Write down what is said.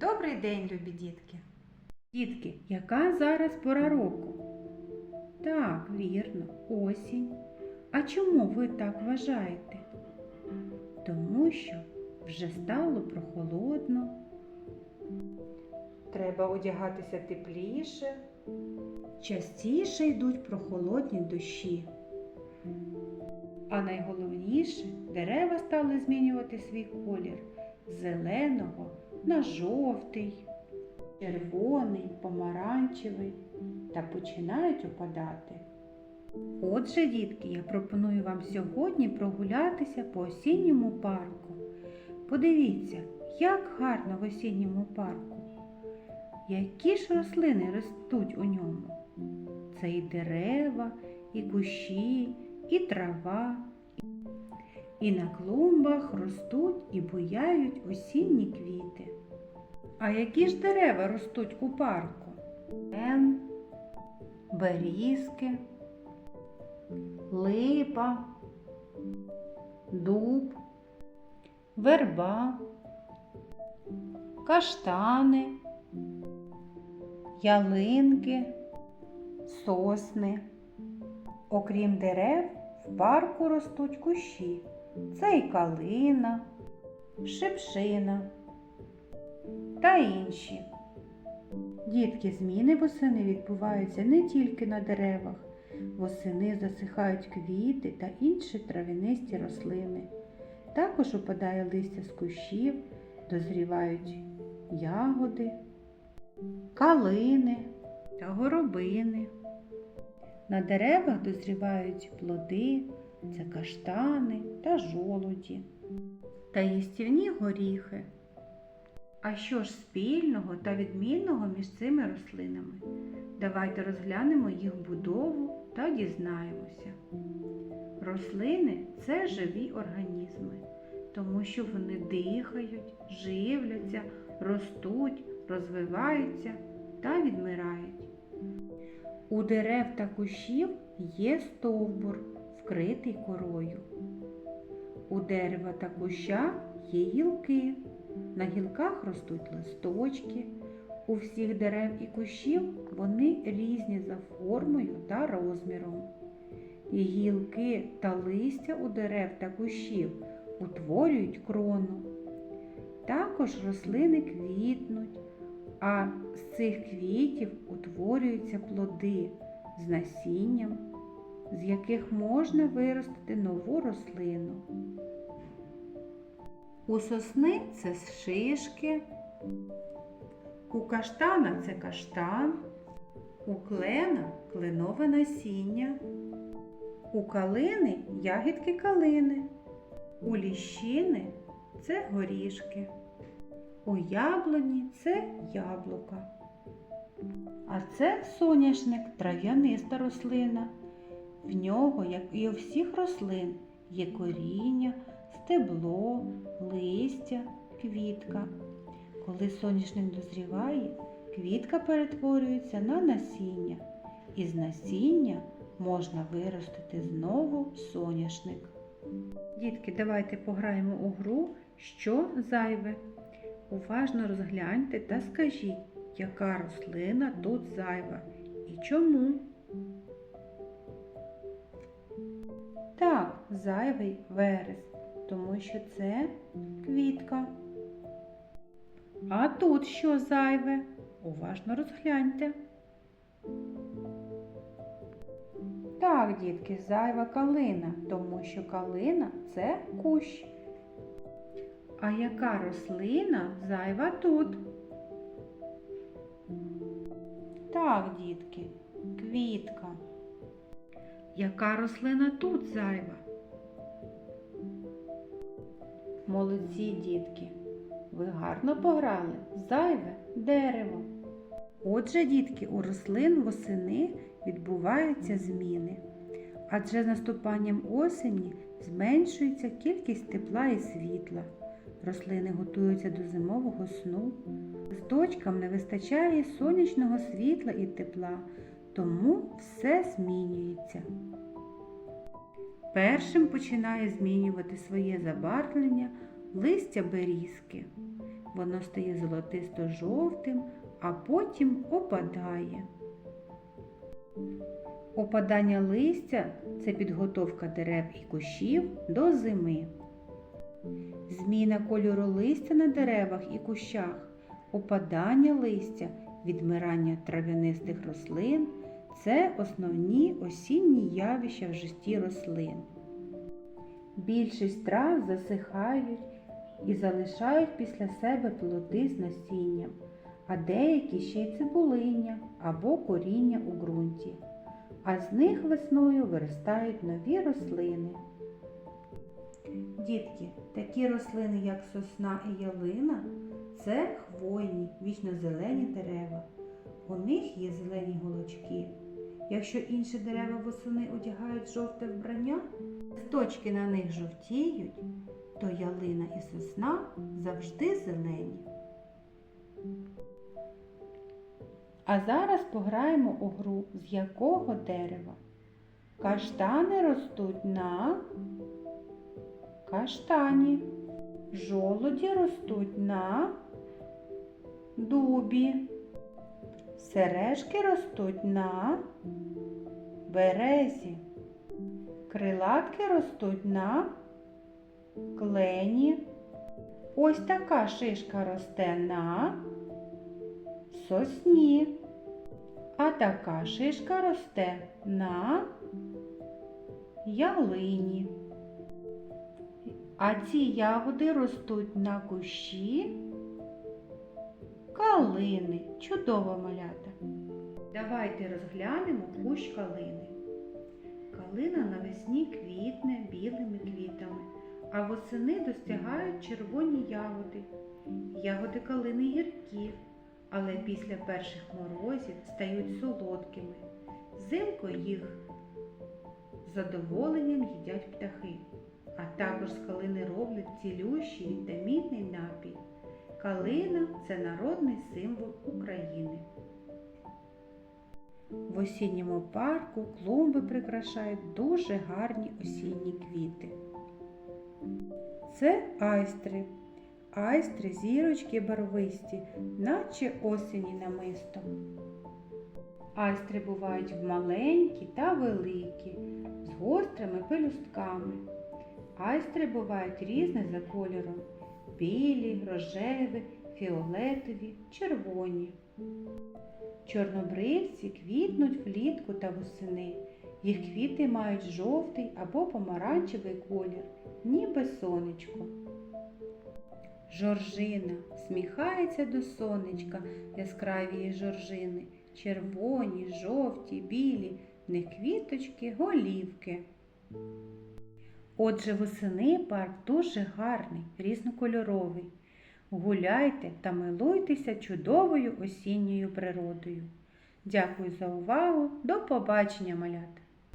Добрий день, любі дітки! Дітки, яка зараз пора року? Так, вірно, осінь. А чому ви так вважаєте? Тому що вже стало прохолодно. Треба одягатися тепліше. Частіше йдуть прохолодні дощі. А найголовніше, дерева стали змінювати свій колір зеленого на жовтий, червоний, помаранчевий та починають опадати. Отже, дітки, я пропоную вам сьогодні прогулятися по осінньому парку. Подивіться, як гарно в осінньому парку. Які ж рослини ростуть у ньому? Це і дерева, і кущі, і трава. І на клумбах ростуть і буяють осінні квіти. А які ж дерева ростуть у парку? Ен, берізки, липа, дуб, верба, каштани, ялинки, сосни. Окрім дерев, в парку ростуть кущі. Це і калина, шипшина та інші. Дітки, зміни восени відбуваються не тільки на деревах. Восени засихають квіти та інші травянисті рослини. Також опадає листя з кущів, дозрівають ягоди, калини та горобини. На деревах дозрівають плоди, це каштани та жолуді та їстівні горіхи. А що ж спільного та відмінного між цими рослинами? Давайте розглянемо їх будову та дізнаємося. Рослини це живі організми, тому що вони дихають, живляться, ростуть, розвиваються та відмирають. У дерев та кущів є стовбур, вкритий корою. У дерева та куща є гілки. На гілках ростуть листочки. У всіх дерев і кущів вони різні за формою та розміром. І гілки та листя у дерев та кущів утворюють крону. Також рослини квітнуть, а з цих квітів утворюються плоди з насінням, з яких можна виростити нову рослину. У сосни це шишки, у каштана це каштан, у клена кленове насіння, у калини ягідки калини, у ліщини це горішки, у яблуні це яблука. А це соняшник трав'яниста рослина. В нього, як і у всіх рослин, є коріння, стебло, листя, квітка. Коли соняшник дозріває, квітка перетворюється на насіння, і з насіння можна виростити знову соняшник. Дітки, давайте пограємо у гру, що зайве. Уважно розгляньте та скажіть, яка рослина тут зайва і чому. Так, зайвий верес, тому що це квітка. А тут що зайве? Уважно розгляньте. Так, дітки, зайва калина, тому що калина це кущ. А яка рослина зайва тут? Так, дітки, квітка. Яка рослина тут зайва? Молодці, дітки. Ви гарно пограли. Зайве дерево. Отже, дітки, у рослин восени відбуваються зміни. Адже з наступанням осені зменшується кількість тепла і світла. Рослини готуються до зимового сну. Листочкам не вистачає сонячного світла і тепла, тому все змінюється. Першим починає змінювати своє забарвлення листя берізки. воно стає золотисто-жовтим, а потім опадає. Опадання листя це підготовка дерев і кущів до зими. Зміна кольору листя на деревах і кущах, опадання листя, відмирання трав'янистих рослин це основні осінні явища в житті рослин. Більшість трав засихають і залишають після себе плоди з насінням, а деякі ще й цибулиння або коріння у ґрунті. А з них весною виростають нові рослини. Дітки, такі рослини, як сосна і ялина, це хвойні, вічно-зелені дерева. У них є зелені голочки. Якщо інші дерева восени одягають жовте вбрання, листочки на них жовтіють, то ялина і сосна завжди зелені. А зараз пограємо у гру з якого дерева. Каштани ростуть на каштані. Жолуді ростуть на дубі. Сережки ростуть на березі. Крилатки ростуть на клені. Ось така шишка росте на сосні. А така шишка росте на ялині. А ці ягоди ростуть на кущі калини. Чудово малята. Давайте розглянемо кущ калини. Калина навесні квітне білими квітами, а восени достигають червоні ягоди. Ягоди калини гіркі, але після перших морозів стають солодкими. Зимкою їх задоволенням їдять птахи, а також з калини роблять цілющий вітамінний напій. Калина це народний символ України. В осінньому парку клумби прикрашають дуже гарні осінні квіти. Це айстри. Айстри зірочки барвисті, наче осені намисто. Айстри бувають маленькі та великі, з гострими пелюстками. Айстри бувають різні за кольором білі, рожеві, фіолетові, червоні. Чорнобривці квітнуть влітку та восени. Їх квіти мають жовтий або помаранчевий колір, ніби сонечко. Жоржина сміхається до сонечка яскравії жоржини, червоні, жовті, білі, в них квіточки, голівки. Отже, восени парк дуже гарний, різнокольоровий. Гуляйте та милуйтеся чудовою осінньою природою. Дякую за увагу. До побачення, малята!